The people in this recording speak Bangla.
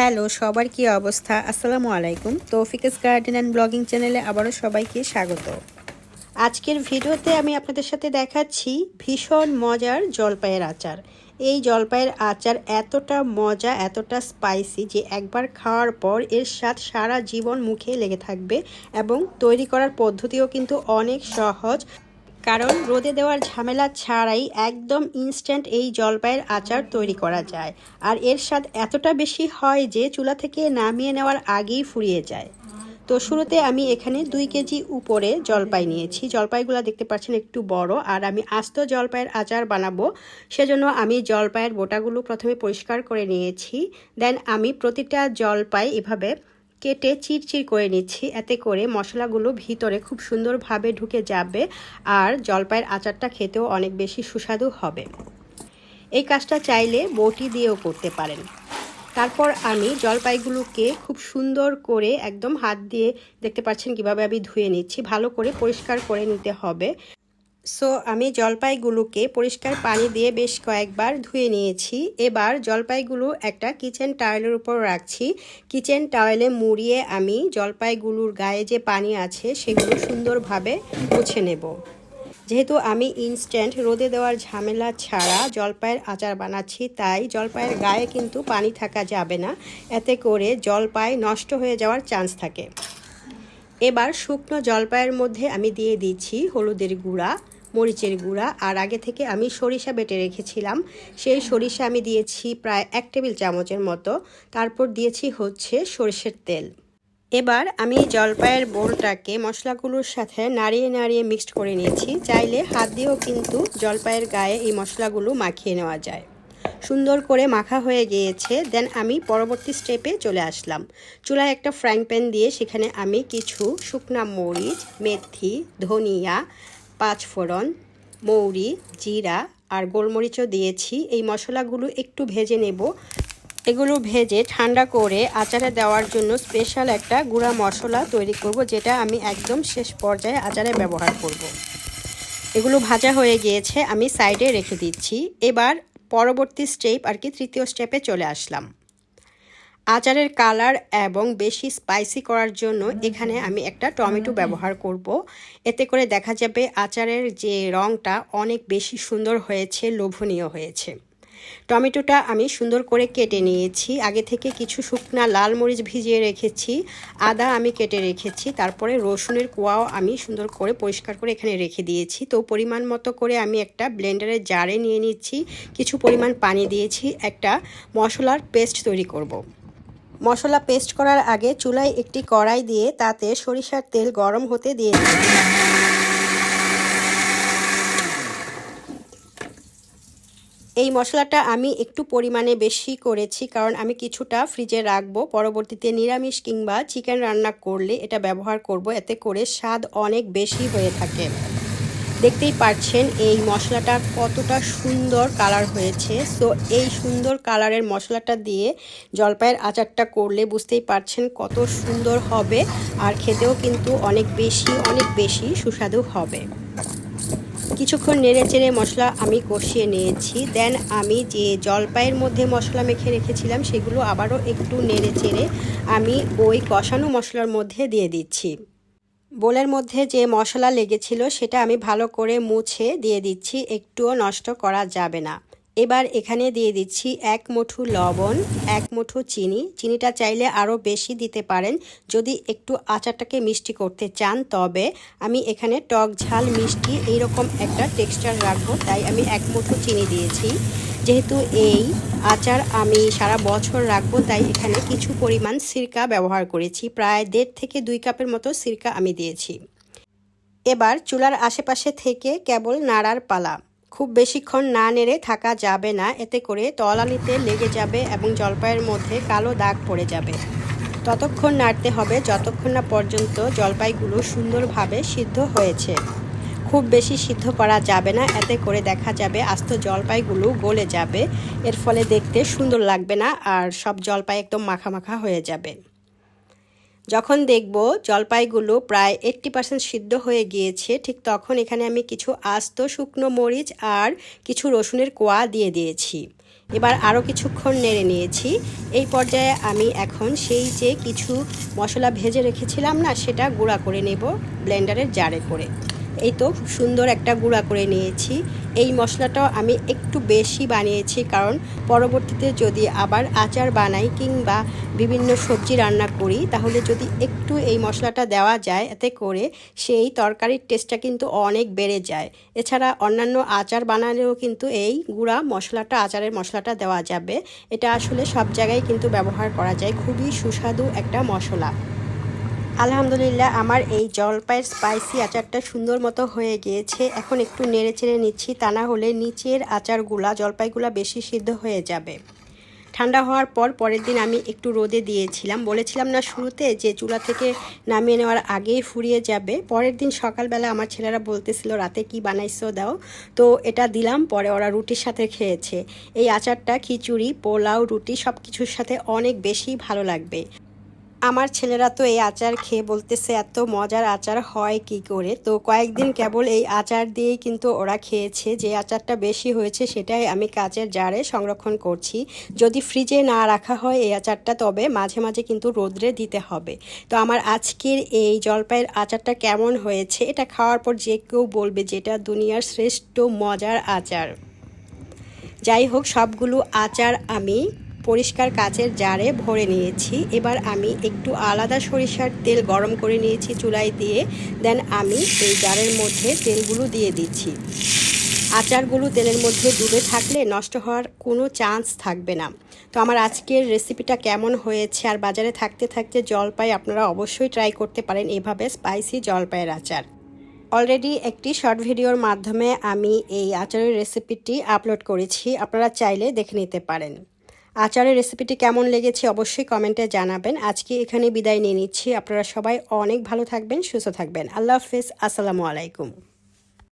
হ্যালো, সবার কি অবস্থা? আসসালামু আলাইকুম। তৌফিকাস গার্ডেন অ্যান্ড ব্লগিং চ্যানেলে আবারও সবাইকে স্বাগত। আজকের ভিডিওতে আমি আপনাদের সাথে দেখাচ্ছি ভীষণ মজার জলপাইয়ের আচার। এই জলপাইয়ের আচার এতটা মজা, এতটা স্পাইসি যে একবার খাওয়ার পর এর স্বাদ সারা জীবন মুখে লেগে থাকবে এবং তৈরি করার পদ্ধতিও কিন্তু অনেক সহজ। কারণ রোদে দেওয়ার ঝামেলা ছাড়াই একদম ইনস্ট্যান্ট এই জলপাইয়ের আচার তৈরি করা যায়। আর এর স্বাদ এতটা বেশি হয় যে চুলা থেকে নামিয়ে নেওয়ার আগেই ফুরিয়ে যায়। তো শুরুতে আমি এখানে দুই কেজি উপরে জলপাই নিয়েছি। জলপাইগুলো দেখতে পাচ্ছেন একটু বড়। আর আমি আস্ত জলপাইয়ের আচার বানাবো। সেজন্য আমি জলপাইয়ের বোটাগুলো প্রথমে পরিষ্কার করে নিয়েছি। দেন আমি প্রতিটা জলপাই এভাবে কেটে চিরচির করে নিচ্ছি। এতে করে মশলাগুলো ভিতরে খুব সুন্দরভাবে ঢুকে যাবে আর জলপাইয়ের আচারটা খেতেও অনেক বেশি সুস্বাদু হবে। এই কাজটা চাইলে বটি দিয়েও করতে পারেন। তারপর আমি জলপাইগুলোকে খুব সুন্দর করে একদম হাত দিয়ে দেখতে পাচ্ছেন কীভাবে আমি ধুয়ে নিচ্ছি। ভালো করে পরিষ্কার করে নিতে হবে। সো আমি জলপাইগুলোকে পরিষ্কার পানি দিয়ে বেশ কয়েকবার ধুয়ে নিয়েছি। এবার জলপাইগুলো একটা কিচেন টাওয়েলের উপর রাখছি। কিচেন টাওয়েলে মুড়িয়ে আমি জলপাইগুলোর গায়ে যে পানি আছে, সেগুলো সুন্দরভাবে মুছে নেব। যেহেতু আমি ইনস্ট্যান্ট রোদে দেওয়ার ঝামেলা ছাড়া জলপাইয়ের আচার বানাচ্ছি, তাই জলপাইয়ের গায়ে কিন্তু পানি থাকা যাবে না। এতে করে জলপাই নষ্ট হয়ে যাওয়ার চান্স থাকে। এবার শুকনো জলপাইয়ের মধ্যে আমি দিয়ে দিচ্ছি হলুদের গুঁড়া। মরিচের গুঁড়া, আর আগে থেকে আমি সরিষা বেটে রেখেছিলাম। সেই সরিষা আমি দিয়েছি প্রায় এক টেবিল চামচের মতো। তারপর দিয়েছি হচ্ছে সরিষের তেল। এবার আমি জলপাইয়ের বোলটাকে মশলাগুলোর সাথে নাড়িয়ে নাড়িয়ে মিক্সড করে নিয়েছি। চাইলে হাত দিয়েও কিন্তু জলপাইয়ের গায়ে এই মশলাগুলো মাখিয়ে নেওয়া যায়। সুন্দর করে মাখা হয়ে গিয়েছে। দেন আমি পরবর্তী স্টেপে চলে আসলাম। চুলায় একটা ফ্রাইং প্যান দিয়ে সেখানে আমি কিছু শুকনা মরিচ, মেথি, ধনিয়া পাঁচফোড়ন মৌরি, জিরা আর গোলমরিচও দিয়েছি। এই মশলাগুলো একটু ভেজে নেব। এগুলো ভেজে ঠান্ডা করে আচারে দেওয়ার জন্য স্পেশাল একটা গুঁড়া মশলা তৈরি করব, যেটা আমি একদম শেষ পর্যায়ে আচারে ব্যবহার করব। এগুলো ভাজা হয়ে গিয়েছে, আমি সাইডে রেখে দিচ্ছি। এবার পরবর্তী স্টেপ আর কি তৃতীয় স্টেপে চলে আসলাম। আচারের কালার এবং বেশি স্পাইসি করার জন্য এখানে আমি একটা টমেটো ব্যবহার করব। এতে করে দেখা যাবে আচারের যে রঙটা অনেক বেশি সুন্দর হয়েছে লোভনীয় হয়েছে টমেটোটা আমি সুন্দর করে কেটে নিয়েছি আগে থেকে কিছু শুকনা লাল মরিচ ভিজিয়ে রেখেছি আদা আমি কেটে রেখেছি তারপরে রসুনের কোয়াও আমি সুন্দর করে পরিষ্কার করে এখানে রেখে দিয়েছি তো পরিমাণ মতো করে আমি একটা ব্লেন্ডারের জারে নিয়ে নিচ্ছি কিছু পরিমাণ পানি দিয়েছি একটা মশলার পেস্ট তৈরি করব। মশলা পেস্ট করার আগে চুলায় একটি কড়াই দিয়ে তাতে সরিষার তেল গরম হতে দিয়ে দিচ্ছি এই মশলাটা আমি একটু পরিমাণে বেশি করেছি, কারণ আমি কিছুটা ফ্রিজে রাখব। পরবর্তীতে নিরামিষ কিংবা চিকেন রান্না করলে এটা ব্যবহার করব। এতে করে স্বাদ অনেক বেশি হয়ে থাকে। দেখতেই পাচ্ছেন এই মশলাটা কতটা সুন্দর কালার হয়েছে। সো এই সুন্দর কালারের মশলাটা দিয়ে জলপাইয়ের আচারটা করলে বুঝতেই পারছেন কত সুন্দর হবে আর খেতেও কিন্তু অনেক বেশি অনেক বেশি সুস্বাদু হবে। কিছুক্ষণ নেড়ে চেড়ে মশলা আমি কষিয়ে নিয়েছি। দেন আমি যে জলপাইয়ের মধ্যে মশলা মেখে রেখেছিলাম সেগুলো আবারও একটু নেড়ে চেড়ে আমি ওই কষানো মশলার মধ্যে দিয়ে দিচ্ছি। বোলের মধ্যে যে মশলা লেগেছিল সেটা আমি ভালো করে মুছে দিয়ে দিচ্ছি, একটুও নষ্ট করা যাবে না। এবার এখানে দিয়ে দিচ্ছি এক মুঠু লবণ, এক মুঠু চিনি। চিনিটা চাইলে আরও বেশি দিতে পারেন। যদি একটু আচারটাকে মিষ্টি করতে চান, তবে আমি এখানে টক ঝাল মিষ্টি এইরকম একটা টেক্সচার রাখব। তাই আমি এক মুঠু চিনি দিয়েছি। যেহেতু এই আচার আমি সারা বছর রাখব, তাই এখানে কিছু পরিমাণ সিরকা ব্যবহার করেছি। প্রায় দেড় থেকে দুই কাপের মতো সিরকা আমি দিয়েছি। এবার চুলার আশেপাশে থেকে কেবল নাড়ার পালা। খুব বেশিক্ষণ না নেড়ে থাকা যাবে না, এতে করে তলানিতে লেগে যাবে এবং জলপাইয়ের মধ্যে কালো দাগ পড়ে যাবে। ততক্ষণ নাড়তে হবে, যতক্ষণ না পর্যন্ত জলপাইগুলো সুন্দরভাবে সিদ্ধ হয়েছে। খুব বেশি সিদ্ধ করা যাবে না। এতে করে দেখা যাবে আস্ত জলপাইগুলো গলে যাবে। এর ফলে দেখতে সুন্দর লাগবে না আর সব জলপাই একদম মাখা মাখা হয়ে যাবে। যখন দেখব জলপাইগুলো প্রায় এইট্টি পার্সেন্ট সিদ্ধ হয়ে গিয়েছে, ঠিক তখন এখানে আমি কিছু আস্ত শুকনো মরিচ আর কিছু রসুনের কোয়া দিয়ে দিয়েছি। এবার আরও কিছুক্ষণ নেড়ে নিয়েছি। এই পর্যায়ে আমি এখন সেই যে কিছু মশলা ভেজে রেখেছিলাম না, সেটা গুঁড়া করে নেব ব্লেন্ডারের জারে করে। এই তো খুব সুন্দর একটা গুঁড়া করে নিয়েছি। এই মশলাটাও আমি একটু বেশি বানিয়েছি কারণ পরবর্তীতে যদি আবার আচার বানাই কিংবা বিভিন্ন সবজি রান্না করি, তাহলে যদি একটু এই মশলাটা দেওয়া যায় এতে করে সেই তরকারির টেস্টটা কিন্তু অনেক বেড়ে যায়। এছাড়া অন্যান্য আচার বানালেও কিন্তু এই গুঁড়া মশলাটা, আচারের মশলাটা দেওয়া যাবে। এটা আসলে সব জায়গায় কিন্তু ব্যবহার করা যায়। খুবই সুস্বাদু একটা মশলা। আলহামদুলিল্লাহ, আমার এই জলপাইয়ের স্পাইসি আচারটা সুন্দর মতো হয়ে গিয়েছে। এখন একটু নেড়ে চেড়ে নিচ্ছি, তা না হলে নিচের আচারগুলা, জলপাইগুলা বেশি সিদ্ধ হয়ে যাবে। ঠান্ডা হওয়ার পর পরের দিন আমি একটু রোদে দিয়েছিলাম। বলেছিলাম না শুরুতে যে চুলা থেকে নামিয়ে নেওয়ার আগেই ফুরিয়ে যাবে। পরের দিন সকালবেলা আমার ছেলেরা বলতেছিল, রাতে কি বানাইছো দাও? তো এটা দিলাম, পরে ওরা রুটির সাথে খেয়েছে। এই আচারটা খিচুড়ি, পোলাও, রুটি সব কিছুর সাথে অনেক বেশি ভালো লাগবে। আমার ছেলেরা তো এই আচার খেয়ে বলতেছে, এত মজার আচার হয় কি করে? তো কয়েকদিন কেবল এই আচার দিয়েই কিন্তু ওরা খেয়েছে। যে আচারটা বেশি হয়েছে সেটাই আমি কাচের জারে সংরক্ষণ করছি। যদি ফ্রিজে না রাখা হয় এই আচারটা, তবে মাঝে মাঝে কিন্তু রোদ্রে দিতে হবে। তো আমার আজকের এই জলপাইয়ের আচারটা কেমন হয়েছে, এটা খাওয়ার পর যে কেউ বলবে যেটা দুনিয়ার শ্রেষ্ঠ মজার আচার। যাই হোক, সবগুলো আচার আমি পরিষ্কার কাচের জারে ভরে নিয়েছি। এবার আমি একটু আলাদা সরিষার তেল গরম করে নিয়েছি চুলায় দিয়ে। দেন আমি এই জারের মধ্যে তেলগুলো দিয়ে দিচ্ছি। আচারগুলো তেলের মধ্যে ডুবে থাকলে নষ্ট হওয়ার কোনো চান্স থাকবে না। তো আমার আজকের রেসিপিটা কেমন হয়েছে আর বাজারে থাকতে থাকতে জলপাই আপনারা অবশ্যই ট্রাই করতে পারেন এভাবে স্পাইসি জলপাইয়ের আচার। অলরেডি একটি শর্ট ভিডিওর মাধ্যমে আমি এই আচারের রেসিপিটি আপলোড করেছি, আপনারা চাইলে দেখে নিতে পারেন। আচারের রেসিপিটি কেমন লেগেছে অবশ্যই কমেন্টে জানাবেন। আজকে এখানে বিদায় নিয়ে নিচ্ছি। আপনারা সবাই অনেক ভালো থাকবেন, সুস্থ থাকবেন। আল্লাহ হাফিজ। আসসালামু আলাইকুম।